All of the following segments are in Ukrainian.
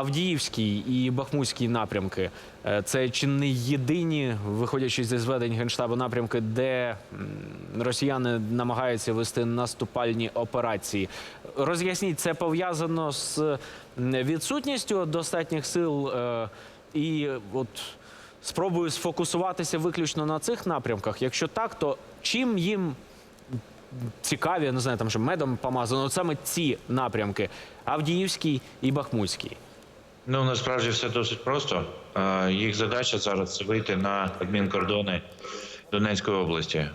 Авдіївський і Бахмутський напрямки е, це чи не єдині, виходячи зі зведень генштабу напрямки, де росіяни намагаються вести наступальні операції. Роз'ясніть, це пов'язано з відсутністю достатніх сил е, і от спробую сфокусуватися виключно на цих напрямках. Якщо так, то чим їм цікаві, не знаю, там що медом помазано, от саме ці напрямки Авдіївський і Бахмутський. Ну насправді все досить просто. Їх задача зараз це вийти на адмінкордони Донецької області.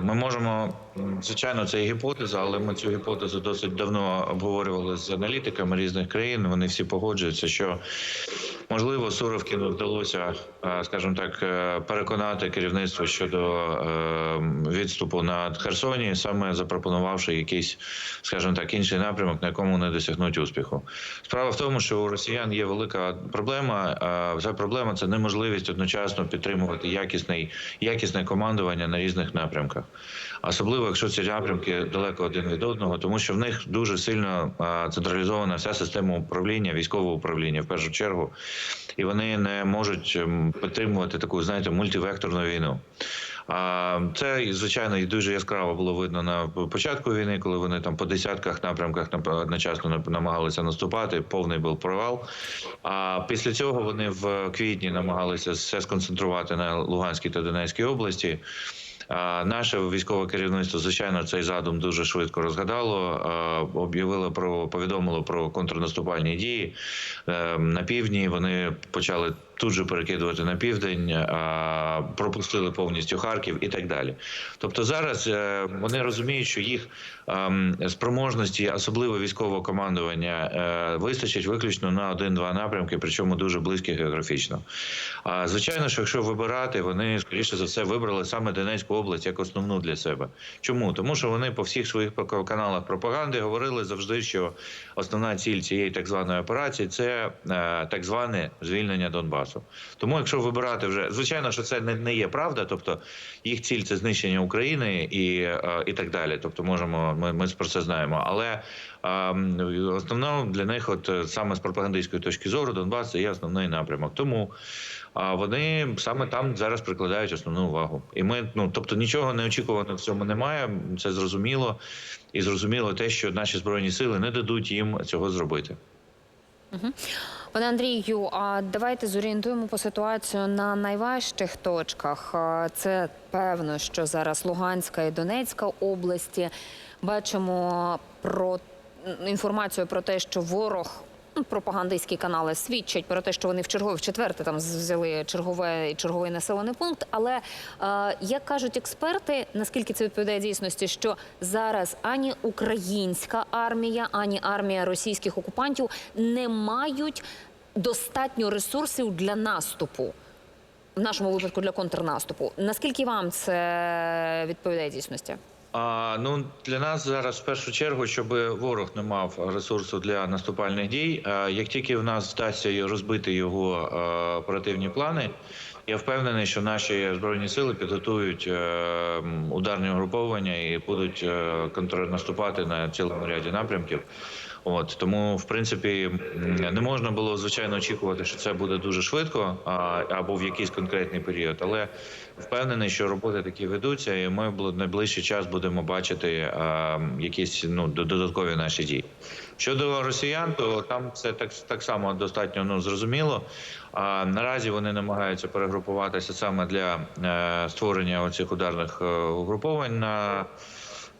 Ми можемо, звичайно, це гіпотеза, але ми цю гіпотезу досить давно обговорювали з аналітиками різних країн. Вони всі погоджуються, що можливо Суровкіну вдалося, е, скажімо так, е, переконати керівництво щодо е, відступу на Херсоні, саме запропонувавши якийсь, скажімо так, інший напрямок, на якому вони досягнуть успіху. Справа в тому, що у росіян є велика проблема. Ця проблема це неможливість одночасно підтримувати якісний, якісне командування на різних напрямках, особливо якщо ці напрямки далеко один від одного, тому що в них дуже сильно централізована вся система управління, військового управління в першу чергу, і вони не можуть ем, підтримувати таку, знаєте, мультивекторну війну. А це звичайно і дуже яскраво було видно на початку війни, коли вони там по десятках напрямках нап- одночасно намагалися наступати. Повний був провал. А після цього вони в квітні намагалися все сконцентрувати на Луганській та Донецькій області. Наше військове керівництво, звичайно, цей задум дуже швидко розгадало. Об'явило про повідомило про контрнаступальні дії Е, на півдні. Вони почали тут же перекидувати на південь, пропустили повністю Харків і так далі. Тобто зараз е, вони розуміють, що їх ем, спроможності, особливо військового командування, е, вистачить виключно на один-два напрямки, причому дуже близькі географічно. А звичайно, що якщо вибирати, вони скоріше за все вибрали саме Донецьку область як основну для себе. Чому? Тому що вони по всіх своїх каналах пропаганди говорили завжди, що основна ціль цієї так званої операції це е, так зване звільнення Донбасу. Тому, якщо вибирати вже звичайно, що це не, не є правда, тобто їх ціль це знищення України і, е, і так далі. Тобто, можемо ми, ми про це знаємо. Але ем, основно для них, от е, саме з пропагандистської точки зору, Донбас це є основний напрямок. Тому вони саме там зараз прикладають основну увагу. І ми, ну тобто, нічого неочікуваного в цьому немає. Це зрозуміло, і зрозуміло те, що наші збройні сили не дадуть їм цього зробити. Пане Андрію, а давайте зорієнтуємо по ситуацію на найважчих точках. Це певно, що зараз Луганська і Донецька області. Бачимо про інформацію про те, що ворог. Пропагандистські канали свідчать про те, що вони в чергове в четверте там взяли чергове черговий населений пункт. Але е, як кажуть експерти, наскільки це відповідає дійсності, що зараз ані українська армія, ані армія російських окупантів не мають достатньо ресурсів для наступу, в нашому випадку для контрнаступу. Наскільки вам це відповідає дійсності? А, ну для нас зараз в першу чергу, щоб ворог не мав ресурсу для наступальних дій. А, як тільки в нас вдасться розбити його а, оперативні плани, я впевнений, що наші збройні сили підготують е, ударні угруповання і будуть е, контрнаступати на цілому ряді напрямків. От тому, в принципі, не можна було звичайно очікувати, що це буде дуже швидко або в якийсь конкретний період. Але впевнений, що роботи такі ведуться, і ми в найближчий час будемо бачити а, якісь ну до- додаткові наші дії. Щодо росіян, то там це так так само достатньо ну зрозуміло. А наразі вони намагаються перегрупуватися саме для е, створення оцих ударних е, угруповань на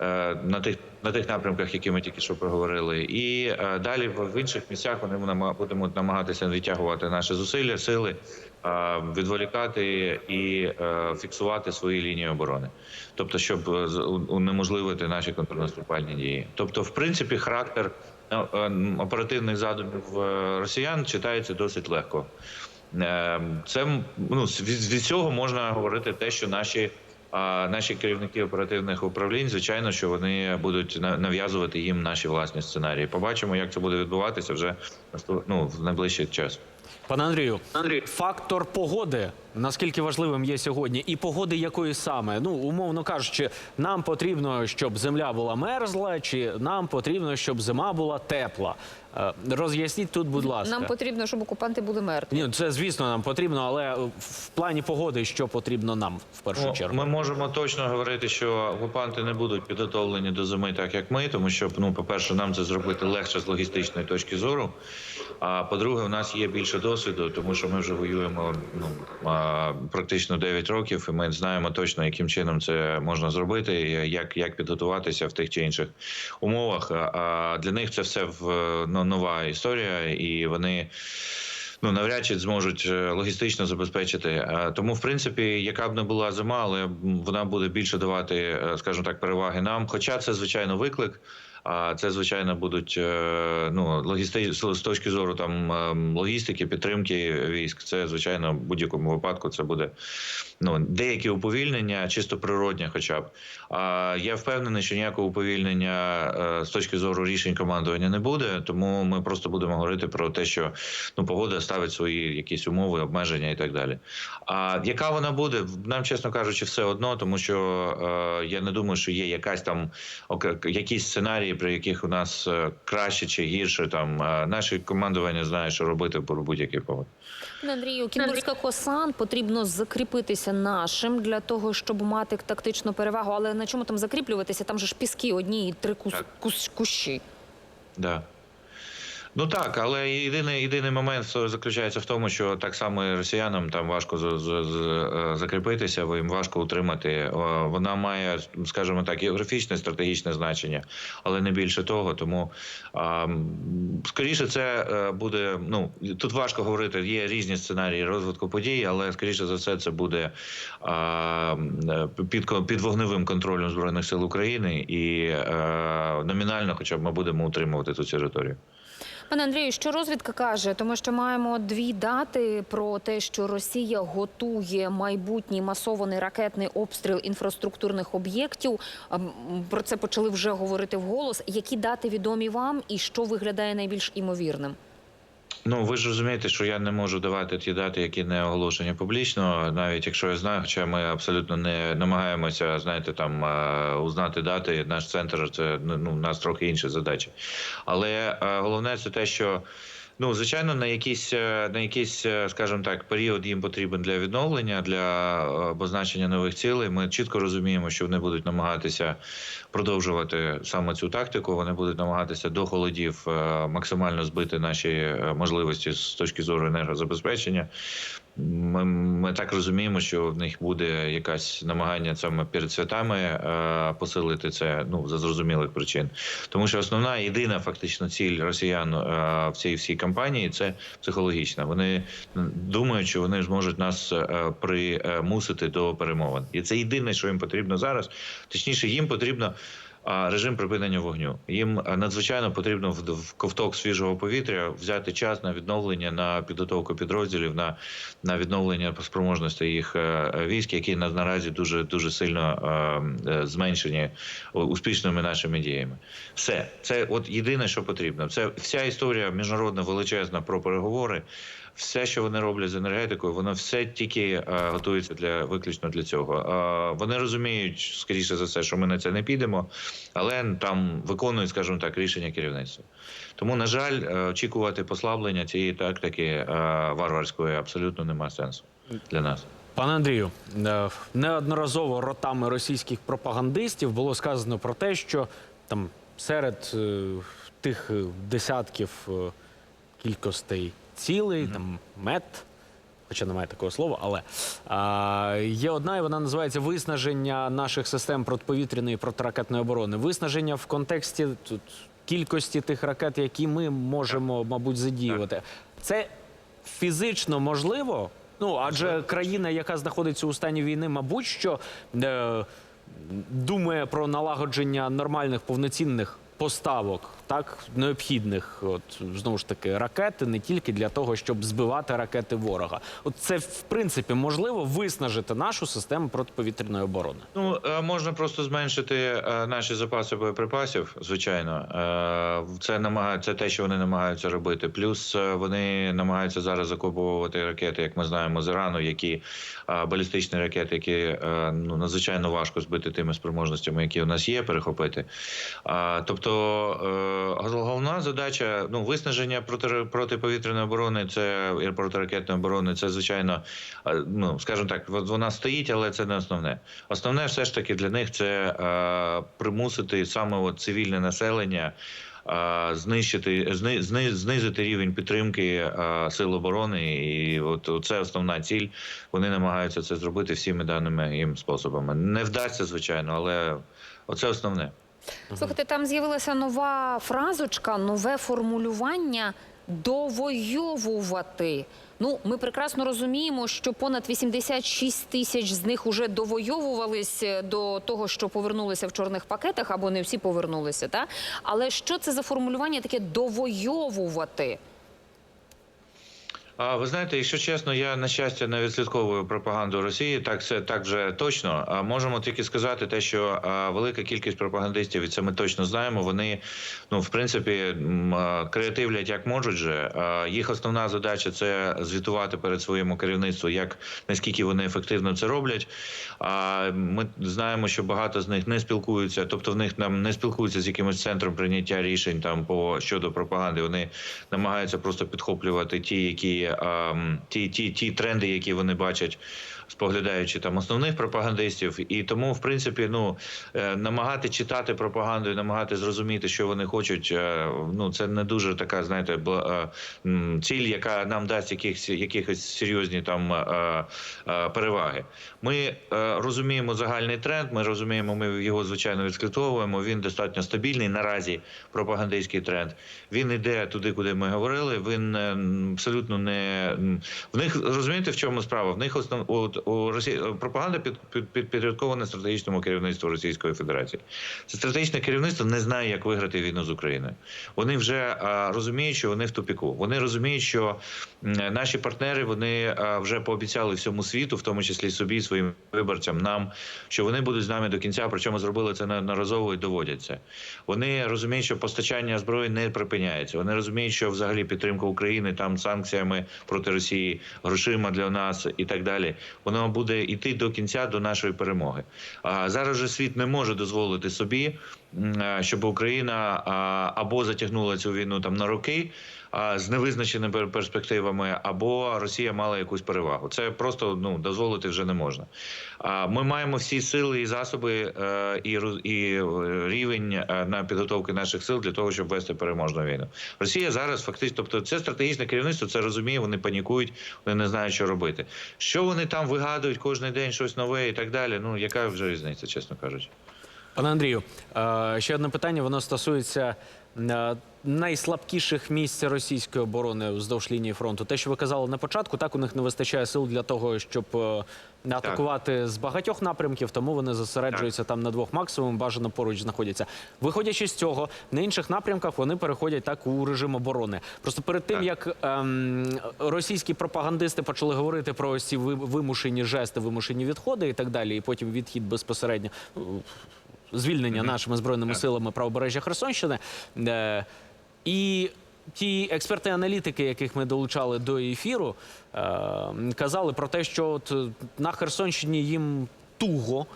е, на тих на тих напрямках, які ми тільки що проговорили, і далі в, інших місцях вони будемо намагатися відтягувати наші зусилля, сили, відволікати і фіксувати свої лінії оборони, тобто, щоб унеможливити наші контрнаступальні дії. Тобто, в принципі, характер оперативних задумів е, росіян читається досить легко. Е, Це ну від, від цього можна говорити те, що наші наші керівники оперативних управлінь, звичайно, що вони будуть нав'язувати їм наші власні сценарії. Побачимо, як це буде відбуватися вже ну, в найближчий час. Пане Андрію, фактор погоди наскільки важливим є сьогодні, і погоди якої саме? Ну, умовно кажучи, нам потрібно, щоб земля була мерзла, чи нам потрібно, щоб зима була тепла. Е, Роз'ясніть тут, будь ласка. Нам потрібно, щоб окупанти були мертві. Ні, це звісно нам потрібно, але в плані погоди, що потрібно нам в першу Ну, чергу. Ми можемо точно говорити, що окупанти не будуть підготовлені до зими, так як ми, тому що ну, по-перше, нам це зробити легше з логістичної точки зору. А по-друге, у нас є більше досвіду, тому що ми вже воюємо ну практично 9 років, і ми знаємо точно, яким чином це можна зробити, як, як підготуватися в тих чи інших умовах. А, для них це все в ну, нова історія, і вони ну навряд чи зможуть е, логістично забезпечити. Е, Тому, в принципі, яка б не була зима, але вона буде більше давати, е, скажімо так, переваги нам. Хоча це звичайно виклик. А це звичайно будуть е, ну логісти з точки зору там ем, логістики, підтримки військ. Це звичайно в будь-якому випадку це буде ну деякі уповільнення, чисто природні, хоча б. А я впевнений, що ніякого уповільнення е, з точки зору рішень командування не буде. Тому ми просто будемо говорити про те, що ну погода ставить свої якісь умови, обмеження і так далі. А яка вона буде? Нам, чесно кажучи, все одно, тому що е, я не думаю, що є якась там якісь сценарії, при яких у нас е, краще чи гірше. Там наше командування знає, що робити по будь-якій погоді. Андрію, Кінбурська косан потрібно закріпитися нашим для того, щоб мати тактичну перевагу. Але на чому там закріплюватися? Там же ж піски одні і три кус, кус, кущі. Да. Ну так, але єдиний єдиний момент заключається в тому, що так само і росіянам там важко з, з, з, е, закріпитися, бо їм важко утримати. Е, Вона має, скажімо так, географічне стратегічне значення, але не більше того. Тому а, скоріше це е, буде. Ну тут важко говорити. Є різні сценарії розвитку подій, але скоріше за все, це буде а, під під вогневим контролем збройних сил України, і е, номінально, хоча б ми будемо утримувати цю територію. Пане Андрію, що розвідка каже? Тому що маємо дві дати про те, що Росія готує майбутній масований ракетний обстріл інфраструктурних об'єктів. Про це почали вже говорити вголос. Які дати відомі вам і що виглядає найбільш імовірним? Ну, ви ж розумієте, що я не можу давати ті дати, які не оголошені публічно, навіть якщо я знаю, хоча ми абсолютно не намагаємося, знаєте, там е, узнати дати. Наш центр це ну, у нас трохи інша задача. Але е, головне це те, що. Ну, звичайно, на якийсь, е, на якийсь, е, скажімо так, період їм потрібен для відновлення, для е, обозначення нових цілей. Ми чітко розуміємо, що вони будуть намагатися продовжувати саме цю тактику. Вони будуть намагатися до холодів максимально збити наші можливості з точки зору енергозабезпечення. Ми, ми так розуміємо, що в них буде якась намагання саме перед святами е, посилити це ну за зрозумілих причин. Тому що основна єдина фактично ціль росіян е, в цій всій кампанії це психологічна. Вони думають, що вони зможуть нас е, примусити до перемовин, і це єдине, що їм потрібно зараз. Точніше, їм потрібно. Режим припинення вогню їм е, надзвичайно потрібно в, ковток свіжого повітря взяти час на відновлення, на підготовку підрозділів, на, на відновлення спроможності їх е, військ, які на, наразі дуже дуже сильно е, зменшені успішними нашими діями. Все це от єдине, що потрібно. Це вся історія міжнародна величезна про переговори. Все, що вони роблять з енергетикою, воно все тільки е, готується для виключно для цього. Е, вони розуміють, скоріше за все, що ми на це не підемо, але там виконують, скажімо так, рішення керівництва. Тому, на жаль, е, очікувати послаблення цієї тактики варварської абсолютно немає сенсу для нас. Пане Андрію, неодноразово ротами російських пропагандистів було сказано про те, що там серед тих десятків кількостей цілей, там мет, хоча немає такого слова, але а, є одна, і вона називається виснаження наших систем протиповітряної і протиракетної оборони. Виснаження в контексті тут кількості тих ракет, які ми можемо, мабуть, задіювати. Це фізично можливо. Ну, адже країна, яка знаходиться у стані війни, мабуть, що е, думає про налагодження нормальних повноцінних поставок так необхідних, от знову ж таки, ракет, не тільки для того, щоб збивати ракети ворога. От це в принципі можливо виснажити нашу систему протиповітряної оборони. Ну е, можна просто зменшити е, наші запаси боєприпасів. Звичайно, Е, це намагає це те, що вони намагаються робити. Плюс вони намагаються зараз закуповувати ракети, як ми знаємо, з Ірану, які балістичні ракети, які ну надзвичайно важко збити тими спроможностями, які у нас є, перехопити. Тобто головна задача ну виснаження проти протиповітряної оборони, це і протиракетної оборони. Це звичайно, е, ну скажімо так, вона стоїть, але це не основне. Основне, все ж таки, для них це е, примусити саме от цивільне населення. е, Знищити зни, зни, знизити рівень підтримки е, сил оборони, і от це основна ціль. Вони намагаються це зробити всіми даними їм способами. Не вдасться, звичайно, але оце основне. Слухайте, там з'явилася нова фразочка, нове формулювання довойовувати. Ну, ми прекрасно розуміємо, що понад 86 тисяч з них уже довойовувались до того, що повернулися в чорних пакетах, або не всі повернулися. Та? Але що це за формулювання таке довойовувати? А ви знаєте, якщо чесно, я на щастя не відслідковую пропаганду Росії. Так це так вже точно. А можемо тільки сказати те, що велика кількість пропагандистів, і це ми точно знаємо. Вони ну в принципі креативлять як можуть же. Їх основна задача це звітувати перед своєму керівництву, як наскільки вони ефективно це роблять. А ми знаємо, що багато з них не спілкуються, тобто в них там не спілкуються з якимось центром прийняття рішень там по щодо пропаганди. Вони намагаються просто підхоплювати ті, які ті, ті, ті тренди, які вони бачать. Споглядаючи там основних пропагандистів, і тому, в принципі, ну е, намагати читати пропаганду і намагати зрозуміти, що вони хочуть. е, Ну це не дуже така, знаєте, е, ціль, яка нам дасть якихось якихось серйозні там переваги. Ми розуміємо загальний тренд. Ми розуміємо, ми його звичайно відслідковуємо. Він достатньо стабільний наразі. Пропагандистський тренд. Він іде туди, куди ми говорили. Він абсолютно не в них розумієте, в чому справа? В них основ от, у Росії пропаганда під, під, під, підпорядкована стратегічному керівництву Російської Федерації. Це стратегічне керівництво не знає, як виграти війну з Україною. Вони вже а, розуміють, що вони в тупіку. Вони розуміють, що наші партнери вони а, вже пообіцяли всьому світу, в тому числі собі, своїм виборцям, нам, що вони будуть з нами до кінця. Причому зробили це неодноразово і доводять це. Вони розуміють, що постачання зброї не припиняється. Вони розуміють, що взагалі підтримка України там санкціями проти Росії, грошима для нас і так далі. Воно буде йти до кінця до нашої перемоги. А зараз же світ не може дозволити собі, щоб Україна або затягнула цю війну там на роки. З невизначеними перспективами, або Росія мала якусь перевагу. Це просто ну дозволити вже не можна. Ми маємо всі сили і засоби е, і і е, рівень е, на підготовки наших сил для того, щоб вести переможну війну. Росія зараз фактично, тобто це стратегічне керівництво, це розуміє. Вони панікують, вони не знають, що робити. Що вони там вигадують кожен день щось нове і так далі. Ну яка вже різниця, чесно кажучи. Пане Андрію, е, ще одне питання. Воно стосується е, найслабкіших місць російської оборони вздовж лінії фронту. Те, що ви казали на початку, так у них не вистачає сил для того, щоб е, атакувати з багатьох напрямків, тому вони зосереджуються там на двох максимум, бажано поруч знаходяться. Виходячи з цього, на інших напрямках вони переходять так у режим оборони. Просто перед тим Так. як ем, російські пропагандисти почали говорити про ось ці вимушені жести, вимушені відходи і так далі, і потім відхід безпосередньо звільнення нашими збройними силами правобережжя Херсонщини. Е, і ті експерти-аналітики, яких ми долучали до ефіру, е, казали про те, що от е, на Херсонщині їм. Туго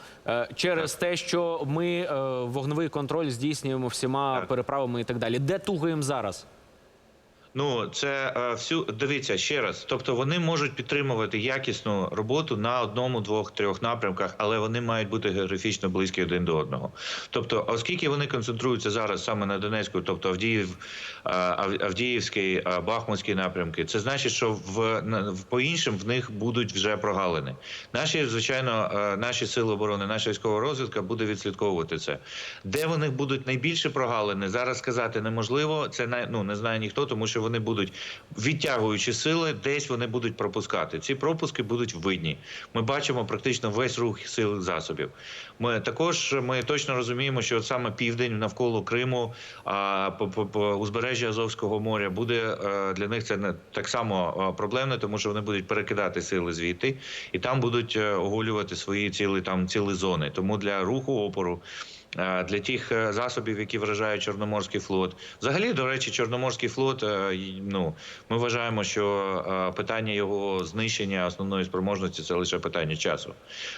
через те, що ми вогневий контроль здійснюємо всіма переправами і так далі. Де туго їм зараз? Ну це е, всю дивіться ще раз. Тобто вони можуть підтримувати якісну роботу на одному, двох, трьох напрямках, але вони мають бути географічно близькі один до одного. Тобто, оскільки вони концентруються зараз саме на Донецьку, тобто Авдіїв, е, Авдіївський, е, Бахмутський напрямки, це значить, що в, по іншим в них будуть вже прогалини. Наші звичайно, наші сили оборони, наша військова розвідка буде відслідковувати це. Де в них будуть найбільше прогалини, зараз сказати неможливо. Це ну, не знає ніхто, тому що вони будуть відтягуючи сили, десь вони будуть пропускати. Ці пропуски будуть видні. Ми бачимо практично весь рух сил засобів. Ми також ми точно розуміємо, що от саме південь навколо Криму, а по, по, узбережжя Азовського моря буде е, для них це не так само е, проблемне, тому що вони будуть перекидати сили звідти і там будуть е, оголювати свої цілі там цілі зони. Тому для руху опору. Е, Для тих е, засобів, які вражають Чорноморський флот, взагалі, до речі, Чорноморський флот. е, Ну ми вважаємо, що питання його знищення основної спроможності це лише питання часу.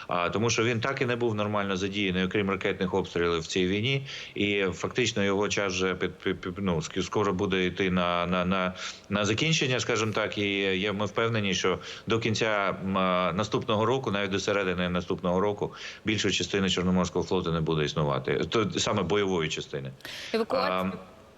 А тому, що він так і не був нормально задіяний, окрім ракетних обстрілів в цій війні, і фактично його час вже під, під, під- ну, скоро буде йти на, на, на, на закінчення, скажімо так. І є, ми впевнені, що до кінця наступного року, навіть до середини наступного року, більшої частини Чорноморського флоту не буде існувати. То саме бойової частини. Евакуація.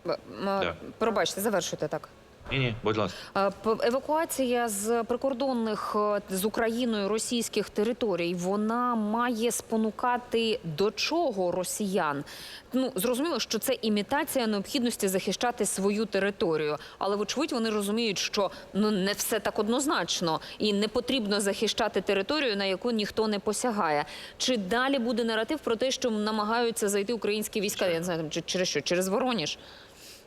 А, да. Пробачте, завершуйте так. Ні, ні, будь ласка. Е, Евакуація з прикордонних е, з Україною російських територій вона має спонукати до чого росіян? Ну зрозуміло, що це імітація необхідності захищати свою територію, але вочевидь вони розуміють, що ну не все так однозначно, і не потрібно захищати територію, на яку ніхто не посягає. Чи далі буде наратив про те, що намагаються зайти українські війська? Я не знаю, через що через Вороніж?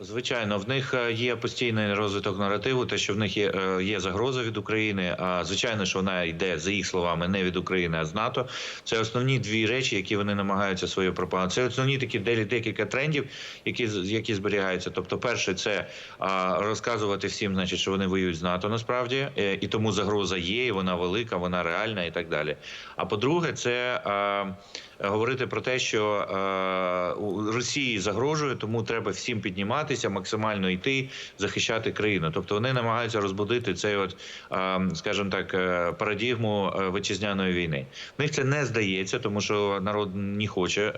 Звичайно, в них е, є постійний розвиток наративу, те, що в них є, е, є загроза від України. А звичайно, що вона йде за їх словами не від України, а з НАТО. Це основні дві речі, які вони намагаються своєю пропагандою. Це основні такі декілька трендів, які які зберігаються. Тобто, перше, це розказувати всім, значить, що вони воюють з НАТО насправді, е, і тому загроза є, і вона велика, вона реальна, і так далі. А по-друге, це говорити про те, що е, Росії загрожує, тому треба всім підніматися, максимально йти, захищати країну. Тобто вони намагаються розбудити цей, от, е, скажімо так, е, парадігму вітчизняної війни. В них це не здається, тому що народ не хоче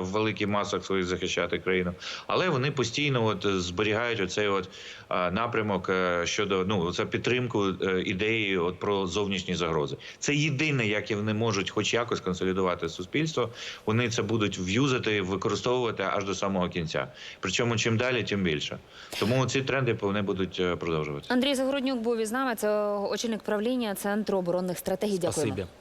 в великих масах своїх захищати країну, але вони постійно от зберігають оцей от напрямок щодо ну це підтримку ідеї от про зовнішні загрози. Це єдине, як вони можуть, хоч якось консолідувати суспільство. Вони це будуть в'юзати, використовувати аж до самого кінця. Причому чим далі, тим більше. Тому ці тренди вони будуть е, продовжуватися. Андрій Загороднюк був із нами. Це очільник правління центру оборонних стратегій. Дякуємо. Спасибі.